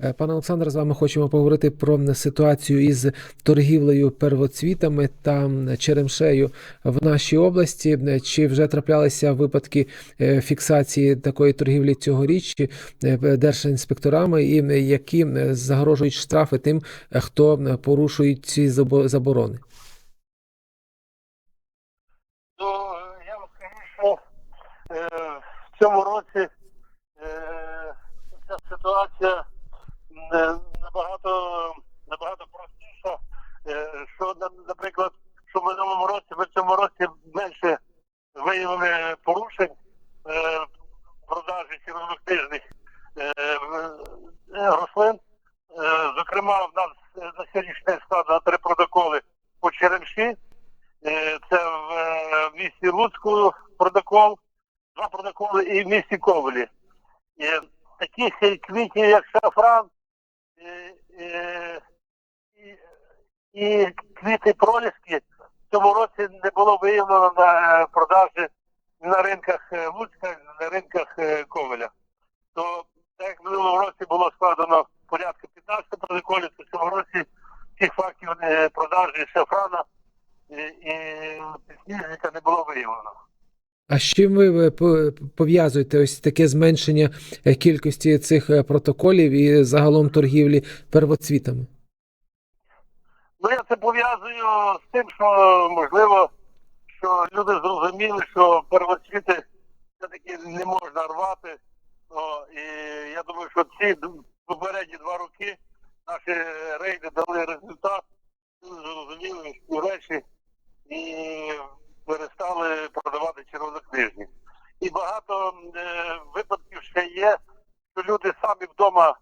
Е, Пане Олександре, з вами хочемо поговорити про ситуацію із торгівлею первоцвітами та черемшею в нашій області. Е, Чи вже траплялися випадки е, фіксації такої торгівлі цьогоріч держінспекторами, і які загрожують штрафи тим, хто порушує ці заборони? Ну, я вам скажу, що в цьому році ця ситуація набагато, набагато простіша. Е, що, наприклад, що в минулому році, в цьому році менше виявили порушень е, продажі е, е, рослин. Е, зокрема, в нас е, на сьогоднішній день складено три протоколи по черемші. Е, Це в е, місті Луцьку протокол, два протоколи і в місті Ковелі. Е, Таких е, квітів, як шафран, е, е, і, і квіти проліски в цьому році не було виявлено на е, продажі на ринках е, Луцька, на ринках е, Ковеля. То так як в минулому році було складено порядка 15 протоколів, то в цьому році цих фактів е, продажі шафрана і підсніжника не було виявлено. А з чим ви пов'язуєте ось таке зменшення е, кількості цих е, протоколів і загалом торгівлі первоцвітами? Ну я це пов'язую з тим, що можливо, що люди зрозуміли, що первоцвіти все-таки не можна рвати. О, і я думаю, що ці попередні два роки наші рейди дали результат, люди зрозуміли речі і перестали продавати червонокнижні. І багато е, випадків ще є, що люди самі вдома е,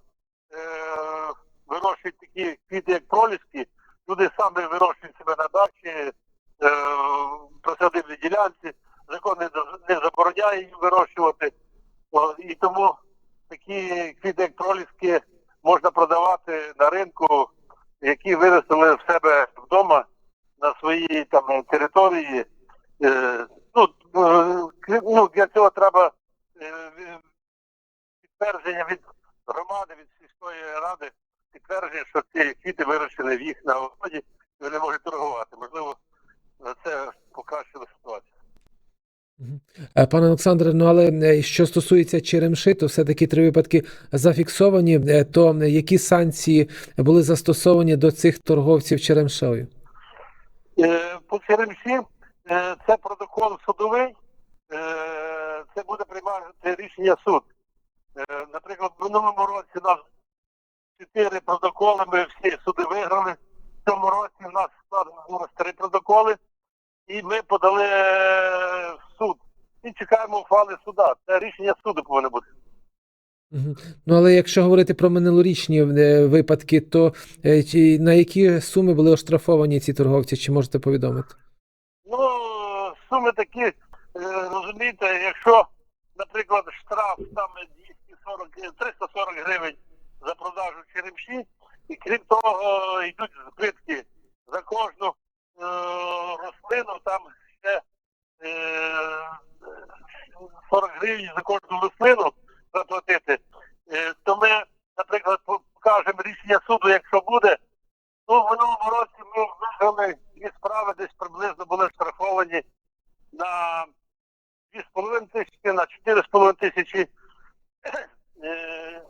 вирощують такі квіти, як проліски, люди самі вирощують себе на дачі, е, присадибній ділянці, закон не, не забороняє їм вирощувати. О, і тому такі квіти, як проліски, можна продавати на ринку, які виростили в себе вдома на своїй там території. Е, ну, е, кві- ну, для цього треба е, ві- підтвердження від громади, від сільської ради, підтвердження, що ці квіти вирощені в їх на городі, і вони можуть торгувати. Можливо, це покращило ситуацію. Мгм. Е, Пане Олександре, ну але е, що стосується черемши, то все-таки три випадки зафіксовані. Е, То е, які санкції були застосовані до цих торговців черемшею? Е, По Черемші це протокол судовий, це буде приймати рішення суд. Наприклад, в минулому році нас чотири протоколи, ми всі суди виграли. В цьому році в нас складено три протоколи, і ми подали в суд. І чекаємо ухвали суда. Це рішення суду повинно бути. Ну але якщо говорити про минулорічні е, випадки, то е, на які суми були оштрафовані ці торговці, чи можете повідомити? Ну, суми такі, е, розумієте, якщо, наприклад, штраф саме 240, е, 340 гривень за продажу черемші, і крім того, йдуть збитки за кожну е, рослину, там ще е, 40 гривень за кожну рослину заплатити, е, то ми, наприклад, покажемо рішення суду, якщо буде, Ну, в минулому році ми виграли дві справи, десь приблизно були штрафовані на 2,5 тисячі, на 4,5 тисячі е,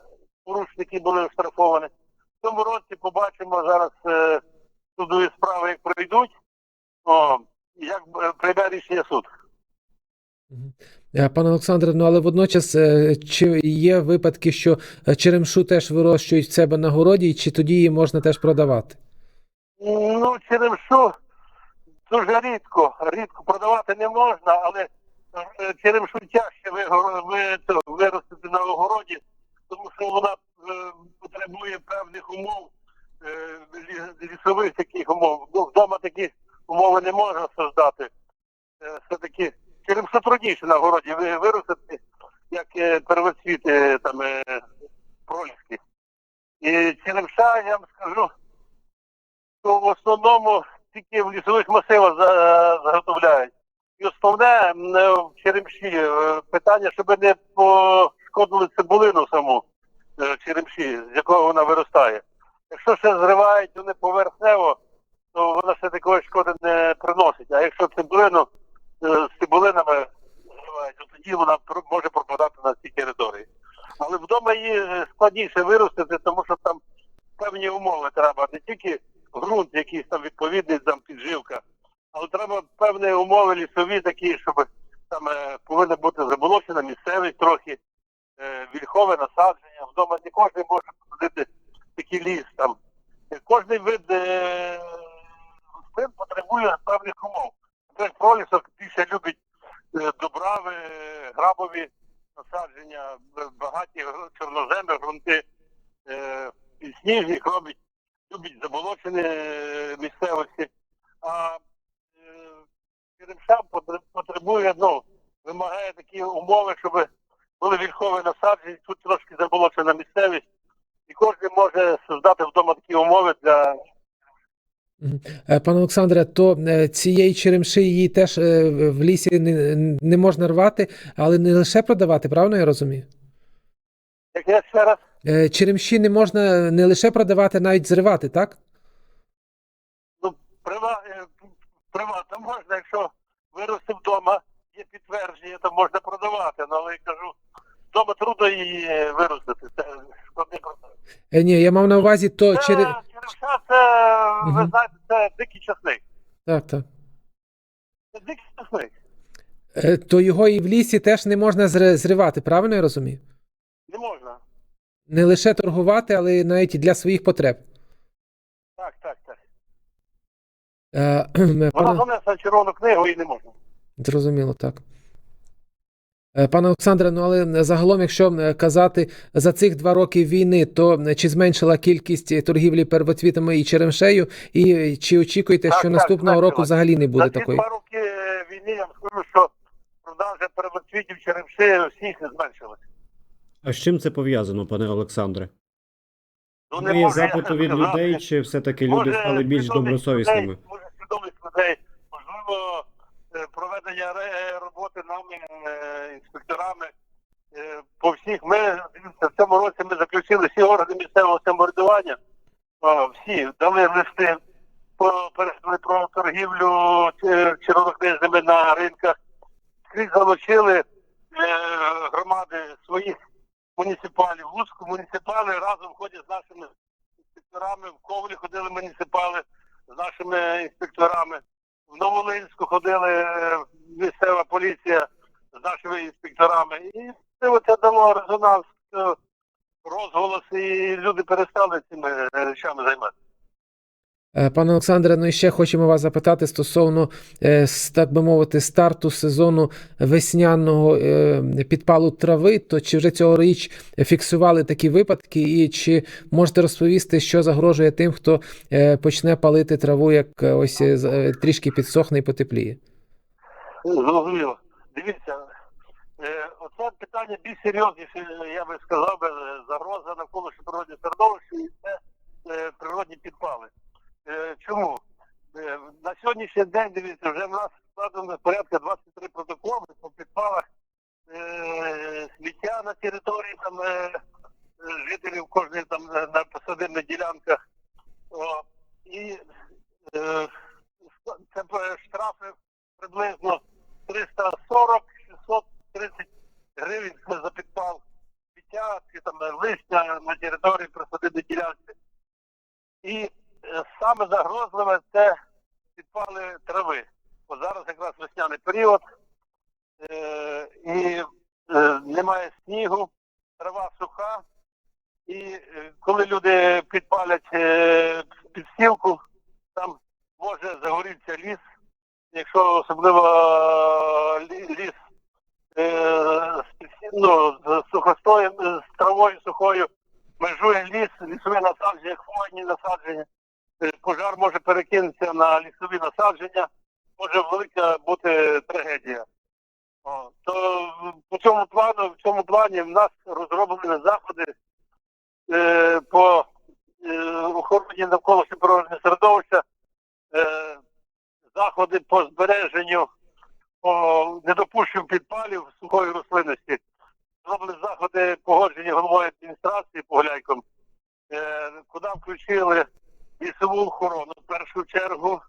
порушники були штрафовані. В цьому році побачимо зараз е, судові справи, як пройдуть, о, і як е, прийде рішення суд. Мгм. Е, Пане Олександре, ну але водночас е, чи є випадки, що е, черемшу теж вирощують в себе на городі, чи тоді її можна теж продавати? Ну, черемшу дуже рідко, рідко продавати не можна, але е, черемшу тяжче виростити на огороді, тому що вона е, потребує певних умов, е, лі- лісових таких умов. Ну, вдома такі умови не можна создати. Е, Все-таки черемшу трудніше на городі ви- виростити, як е, первоцвіти там прольські. І черемша, я вам скажу, то в основному тільки в лісових масивах заготовляють. І основне е, в черемші е, питання, щоб не пошкодили цибулину саму е, черемші, з якого чого вона виростає. Якщо ще зривають вони поверхнево, то вона ще такої шкоди не приносить. А якщо цибулину е, з цибулинами зривають, то тоді вона про- може пропадати на цій території. Але вдома її е, складніше виростити, тому що там певні умови треба. Не тільки ґрунт, якийсь там відповідний, там підживка, але треба певні умови лісові такі, щоб там е, повинна бути заболочена місцевість трохи, е, вільхове насадження. Вдома не кожен може посадити такий ліс. Там. Е, Вид е, рослин потребує певних умов. Наприклад, пролісок більше любить е, добрави, е, грабові насадження, багаті гру- чорноземи, ґрунти. Е, сніжник робить, любить заболочені е, місцевості. А е, Черемша потребує, ну, вимагає такі умови, щоб були вільхові насадження, тут трошки заболочена місцевість, і кожен може создати вдома такі умови для. Е, Пане Олександре, то е, цієї черемши її теж е, в лісі не, не можна рвати, але не лише продавати, правильно я розумію? як я ще раз. Е, Черемші не можна не лише продавати, навіть зривати, так? Ну, прива, е, приватно можна, якщо вирости вдома, є підтвердження, то можна продавати. Ну, але я кажу, вдома трудно її е, виростити. Це складний процес. Е, Ні, я мав на увазі, то через. Черемша, це, ви Мгм. знаєте, це дикий часник. Так, так. Це дикий часник. Е, То його і в лісі теж не можна зри- зривати, правильно я розумію? Не можна. Не лише торгувати, але навіть і для своїх потреб. Так, так, так. Е, Вона Пане... занесла червону книгу і не можна. Зрозуміло, так. Е, Пане Олександре, ну але загалом, якщо е, казати за цих два роки війни, то е, чи зменшила кількість е, торгівлі первоцвітами і черемшею, і е, чи очікуєте, Так, що так, наступного зменшила. року взагалі не буде За такої? два роки е, війни я вам скажу, що продажа первоцвітів черемши всіх не зменшилась. А з чим це пов'язано, пане Олександре? Ну, можу я запиту від сказати. людей, чи все-таки люди стали більш добросовісними? Людей, може, свідомість людей, можливо, е, проведення ре- роботи нами, е, інспекторами. е, По всіх ми в цьому році ми заключили всі органи місцевого самоврядування. Всі дали листи передали про торгівлю е, червонокнижними на ринках. Скрізь залучили е, громади своїх муніципалів. Луцьку муніципали разом ходять з нашими інспекторами. В Ковлі ходили муніципали з нашими інспекторами. В Новолинську ходили е, місцева поліція з нашими інспекторами. І це дало резонанс, е, розголос, і люди перестали цими е, речами займатися. Е, Пане Олександре, ну і ще хочемо вас запитати стосовно, е, так би мовити, старту сезону весняного е, підпалу трави. То чи вже цьогоріч фіксували такі випадки, і чи можете розповісти, що загрожує тим, хто почне палити траву, як ось трішки підсохне і потепліє? Зрозуміло. Дивіться, оце питання більш серйозніше, я би сказав, загроза навколишнього природного середовища і це природні підпали. Е, чому? Е, на сьогоднішній день, дивіться, вже в нас складено порядка 23 протоколи по підпалах е, сміття на території там, жителів кожної там на посадибних ділянках. І це штрафи приблизно 340-630 гривень за підпал сміття чи там листя на території присадибної ділянки. І саме загрозливе це підпали трави. Бо зараз якраз весняний період е, і е, немає снігу, трава суха. І е, коли люди підпалять е, підстілку, там може загорітися ліс, якщо особливо е, ліс е, ну, з сухостоєм, е, з травою сухою, межує ліс, лісові насадження, хвойні насадження. Пожар може перекинутися на лісові насадження, може велика бути трагедія. О, то по цьому плану, в цьому плані в нас розроблені заходи е, по е, охороні навколишнього природного середовища, е, заходи по збереженню, по недопущенню підпалів сухої рослинності, зроблені заходи погоджені головою адміністрації Погуляйком, е, включили лісову охорону в першу чергу.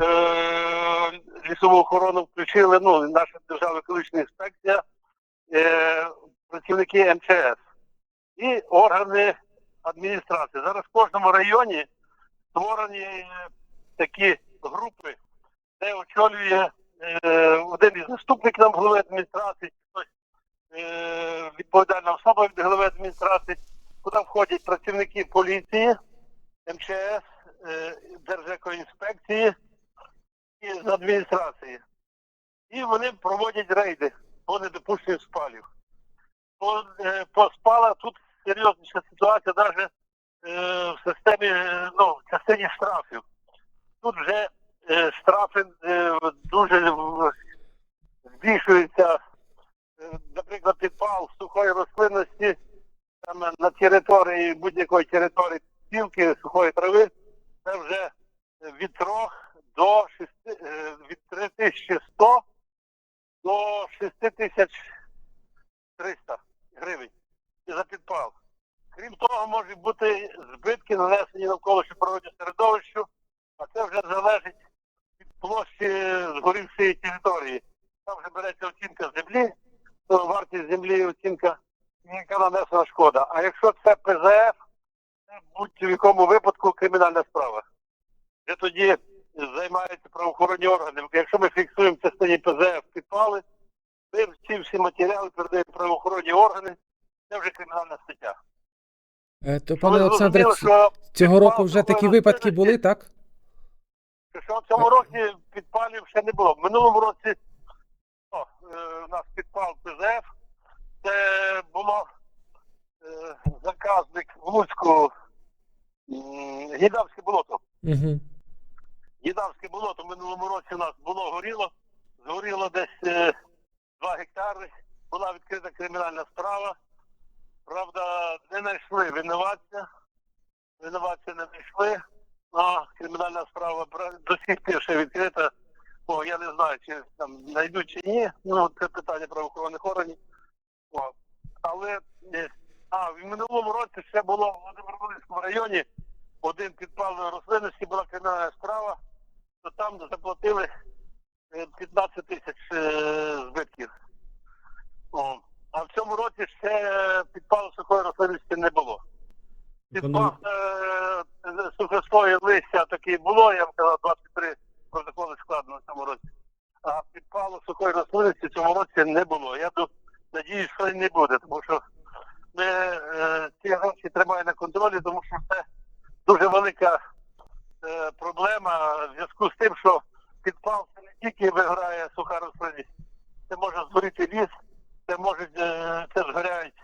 Е, лісову охорону включили ну, наша державна екологічна інспекція, е, працівники МЧС і органи адміністрації. Зараз в кожному районі створені такі групи, де очолює е, один із заступників нам голови адміністрації, е, відповідальна особа від голови адміністрації, куди входять працівники поліції, МЧС, е, Держекоінспекції і з адміністрації. І вони проводять рейди по недопущенню спалів. По, е, по спалах тут серйозніша ситуація навіть е, в системі, ну, в частині штрафів. Тут вже штрафи дуже збільшуються. Наприклад, підпал сухої рослинності там на території будь-якої території спілки сухої трави, це вже від 3 до 6, е, від 3100 до 6300 гривень за підпал. Крім того, можуть бути збитки нанесені навколишньому природньому середовищу, а це вже залежить від площі згорівшої території. Там вже береться оцінка землі, то вартість землі оцінка, яка нанесена шкода. А якщо це ПЗФ, це в будь-якому випадку кримінальна справа. Де тоді займаються правоохоронні органи. Якщо ми фіксуємо в частині ПЗФ підпали, ми ці всі матеріали передаємо правоохоронні органи, це вже кримінальна стаття. Е, То, пане Олександре, цього року вже такі випадки були, так? що в цьому році підпалів ще не було. В минулому році о, е, у нас підпал ПЗФ. Це було е, заказник в Луцьку Гідавське болото. Угу. Гідавське болото минулому році у нас було горіло. Згоріло десь е, 2 гектари. Була відкрита кримінальна справа. Правда, не знайшли винуватця. Винуватця не знайшли. А кримінальна справа до сих пір ще відкрита. О, я не знаю, чи там знайдуть чи ні. Ну, це питання правоохоронних органів. О. Але е, а, в минулому році ще було в Володимир-Волинському районі один підпал рослинності була кримінальна справа, то там заплатили е, 15 тисяч е, збитків. О. А в цьому році ще підпалу сухої рослинності не було. Підпал е, сухостої листя таки було, я вам казав, 23 протоколи складено в цьому році. А підпалу сухої рослинності в цьому році не було. Я ду- надіюсь, що не буде, тому що ми е, ці гроші тримаємо на контролі, тому що це дуже велика е, проблема в зв'язку з тим, що підпал це не тільки виграє суха рослинність, це може згоріти ліс, це можуть е, це згоряють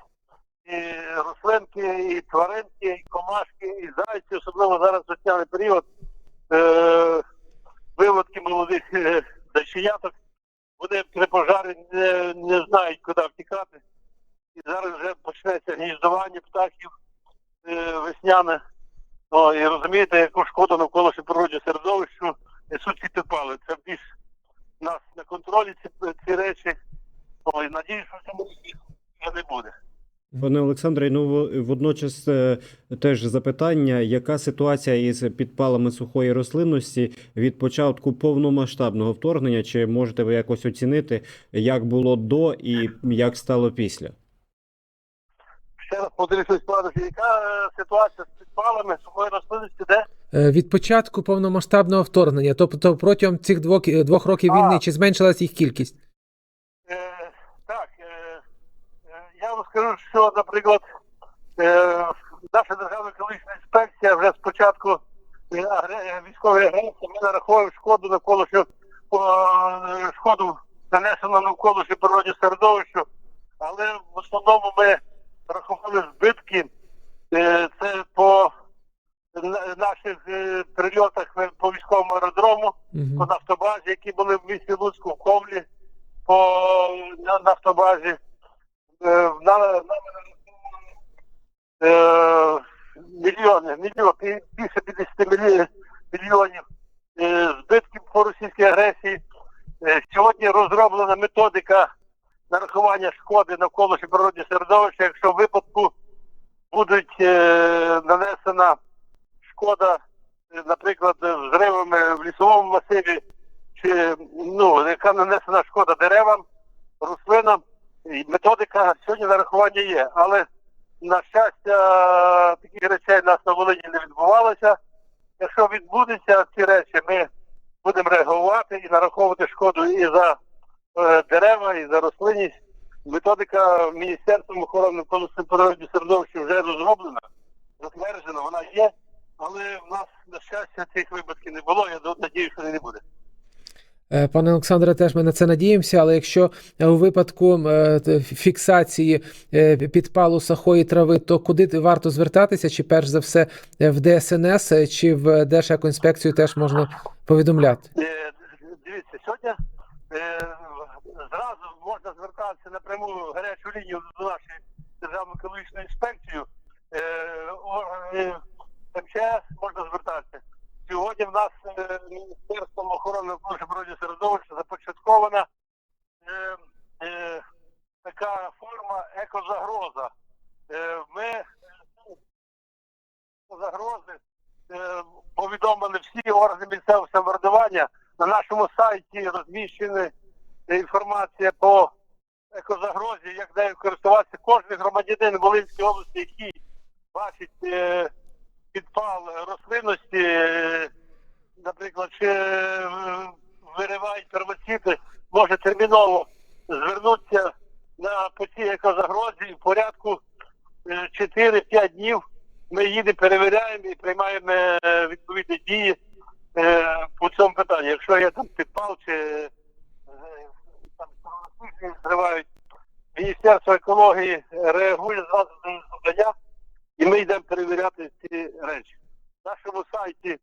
і рослинки, і тваринки, і комашки, і зайці, особливо зараз весняний період. Е, виводки молодих е, зайченяток, вони при пожарі не, не знають, куди втікати. І зараз вже почнеться гніздування птахів е, весняне. О, і розумієте, яку шкоду навколишньому природньому середовищу несуть ці підпали. Це більш нас на контролі ці, ці речі. О, і надіюсь, що в цьому не буде. Пане Олександре, ну водночас е, теж запитання, яка ситуація із підпалами сухої рослинності від початку повномасштабного вторгнення? Чи можете ви якось оцінити, як було до і як стало після? Ще раз складно, яка ситуація з підпалами сухої рослинності, де? Е, Від початку повномасштабного вторгнення, тобто протягом цих двох, е, двох років А. війни, чи зменшилась їх кількість? Е, так, е, е, я вам скажу, що, наприклад, е, наша державна екологічна інспекція вже спочатку е, військової агресії ми нараховуємо шкоду навколишню е, шкоду нанесену навколишню природню середовищу, але в основному ми рахували збитки. Е, це по на- наших е, прильотах е, по військовому аеродрому по Угу. нафтобазі, які були в місті Луцьку, в Ковлі, по на- нафтобазі. Е, на, на, е, мільйони, мільйони, більше 50 мільйонів, мільйонів е, збитків по російській агресії. Е, сьогодні розроблена методика нарахування шкоди навколишнього природнього середовища, якщо в випадку будуть е, нанесена шкода, е, наприклад, взривами в лісовому масиві, чи ну, яка нанесена шкода деревам, рослинам. Методика сьогодні нарахування є. Але, на щастя, таких речей нас на Волині не відбувалося. Якщо відбудуться ці речі, ми будемо реагувати і нараховувати шкоду і за е, дерева, і за рослинність. Методика Міністерством охорони природного середовища вже розроблена, затверджена, вона є, але в нас, на щастя, цих випадків не було. Я надію, що не буде. Е, Пане Олександре, теж ми на це надіємося, але якщо у випадку е, фіксації е, підпалу сахої трави, то куди варто звертатися? Чи перш за все в ДСНС, чи в Держекоінспекцію теж можна повідомляти? Дивіться, сьогодні зразу можна звертатися напряму в гарячу лінію до нашої державної екологічної інспекції. Е, МЧС можна звертатися. Сьогодні в нас е, Міністерством охорони природного середовища започаткована е, така форма екозагроза. Ми загрози повідомили всі органи місцевого самоврядування. На нашому сайті розміщена інформація по екозагрозі, як нею користуватися. Кожен громадянин Волинської області, який бачить е, підпал рослинності, е, наприклад, чи е, виривають первоцвіти, може терміново звернутися на по екозагрозі в порядку е, 4-5 днів ми їдемо, перевіряємо і приймаємо відповідні дії по цьому питанню. Якщо є там підпал чи рослини зривають, Міністерство екології реагує зразу на завдання, і ми йдемо перевіряти ці речі. На нашому сайті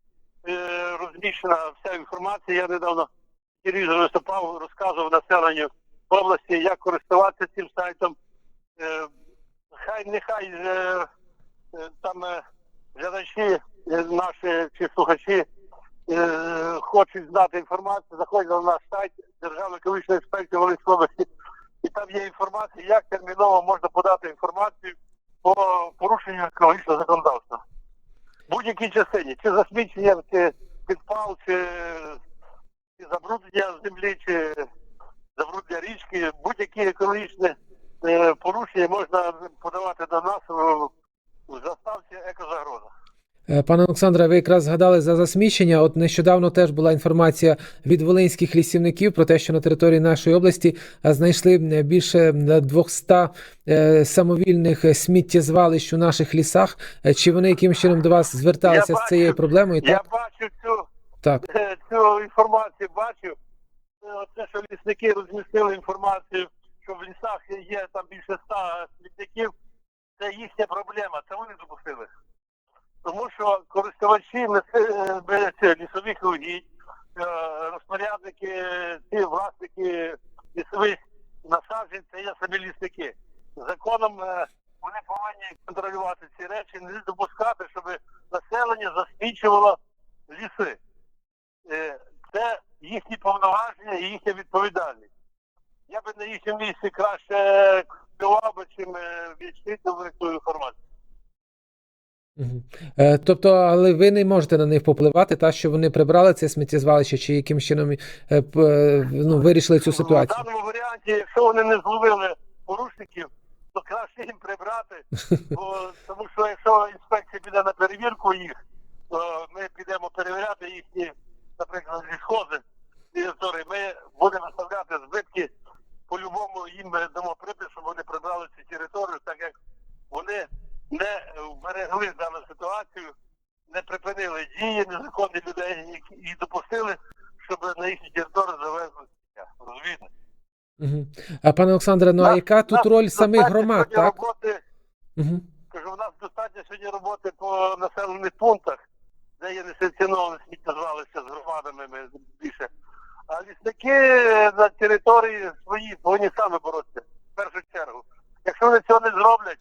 е, розміщена вся інформація. Я недавно в телевізорі виступав, розказував населенню області, як користуватися цим сайтом. Е, хай нехай е, е, там е, глядачі е, наші чи слухачі е, хочуть знати інформацію, заходять на наш сайт Державної екологічної інспекції Волинської області, і там є інформація, як терміново можна подати інформацію по порушенню екологічного законодавства. В будь-якій частині, чи засмічення, чи підпал, чи, чи забруднення землі, чи забруднення річки, будь-які екологічні е, порушення можна подавати до нас в, заставці екозагроза. Е, Пане Олександре, ви якраз згадали за засмічення. От нещодавно теж була інформація від волинських лісівників про те, що на території нашої області е, знайшли більше е, 200 е, самовільних сміттєзвалищ у наших лісах. Чи вони якимось чином до вас зверталися Я з цією проблемою? Я Так, бачу цю так. Цю інформацію бачив. Е, Те, що лісники розмістили інформацію, що в лісах є там більше ста смітників, це їхня проблема, це вони допустили. Тому що користувачі е, лісових угідь, е, розпорядники, ці власники лісових насаджень, це є самі лісники. Законом е, вони повинні контролювати ці речі, не допускати, щоб населення засмічувало ліси. Це їхні повноваження і їхня відповідальність. Я би на їхньому місці краще контролював би, чим відчитував цю інформацію. Е, Тобто, але ви не можете на них попливати, та що вони прибрали це сміттєзвалище, чи яким чином е, е, ну, вирішили цю В ситуацію? даному варіанті, якщо вони не зловили порушників, то краще їм прибрати. Бо, тому що якщо інспекція піде на перевірку їх, то ми підемо перевіряти їхні, наприклад, території, ми будемо виставляти збитки. По-любому їм дамо припис, щоб вони прибрали цю територію, так як вони не вберегли дану ситуацію, не припинили дії незаконних людей і допустили, щоб на їхню територію завезли. Розумієте? Мгм. А пане Олександре, ну а Нас- яка тут роль самих громад, так? Роботи, Мгм. кажу, у нас достатньо сьогодні роботи по населених пунктах, де є несанкціоноване сміттєзвалище з громадами ми більше. А лісники на території свої повинні саме боротися в першу чергу. Якщо вони цього не зроблять,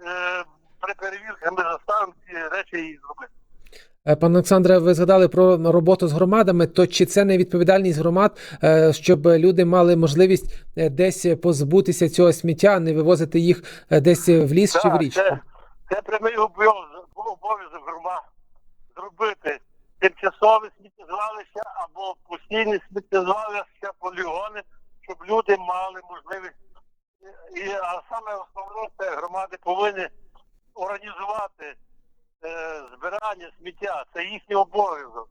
е, при перевірці ми заставимо ці речі її зробити. Е, пане Олександре, ви згадали про роботу з громадами. То чи це не відповідальність громад, е, щоб люди мали можливість е, десь позбутися цього сміття, не вивозити їх десь в ліс так, чи в річку? Це, це прямий обов'язок громад зробити тимчасові сміттєзвалище або постійні сміттєзвалища, полігони, щоб люди мали можливість, і а саме основне це громади повинні організувати е, збирання сміття. Це їхній обов'язок.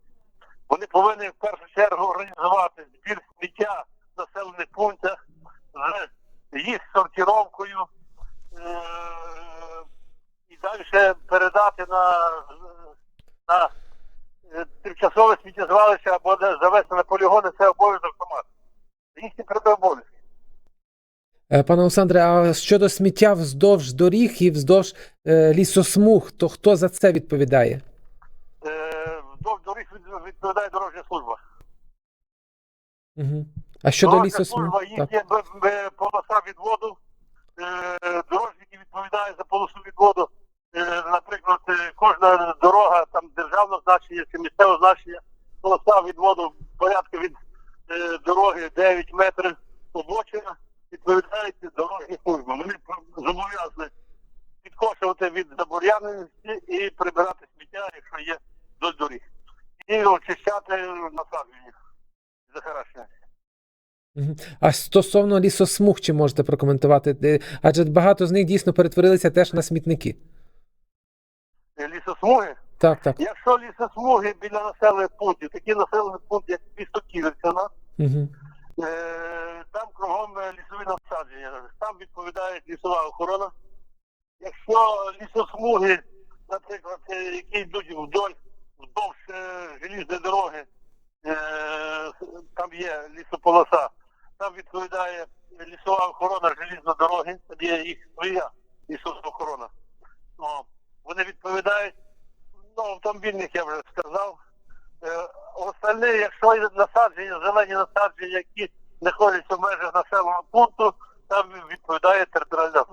Вони повинні в першу чергу організувати збір сміття в населених пунктах з їх сортировкою е, і далі передати на, на е, тимчасове сміттєзвалище або завести на полігони, це обов'язок громади. Їхні обов'язки. Е, Пане Олександре, а щодо сміття вздовж доріг і вздовж е, лісосмуг, то хто за це відповідає? Е, Вдовж доріг відповідає дорожня служба. Угу. А щодо Дорожня лісосмуг? служба, б- б- полоса відводу, дорожники відповідають за полосу відводу. Наприклад, кожна дорога там державного значення чи місцевого значення, полоса відводу порядка від дороги 9 метрів обочина, відповідають дорожні служби. Вони зобов'язані підкошувати від забур'яненості і прибирати сміття, якщо є до доріг. І очищати насадження. Захаращення. Мгм. А стосовно лісосмуг, чи можете прокоментувати? Е, Адже багато з них дійсно перетворилися теж на смітники. Е, Лісосмуги. Так, так. Якщо лісосмуги біля населених пунктів, такі населені пункти, як місто Ківерця, у нас, Угу. Е, там кругом е, лісові насадження, там відповідає лісова охорона. Якщо лісосмуги, наприклад, е, які йдуть вдоль, вдовж желізної дороги, там є лісополоса, там відповідає лісова охорона желізної дороги, там є їх своя лісова охорона. Вони відповідають, ну, автомобільних я вже сказав. Е, Остальні, якщо є насадження, зелені насадження, які знаходяться в межах населеного пункту, там відповідає територіальна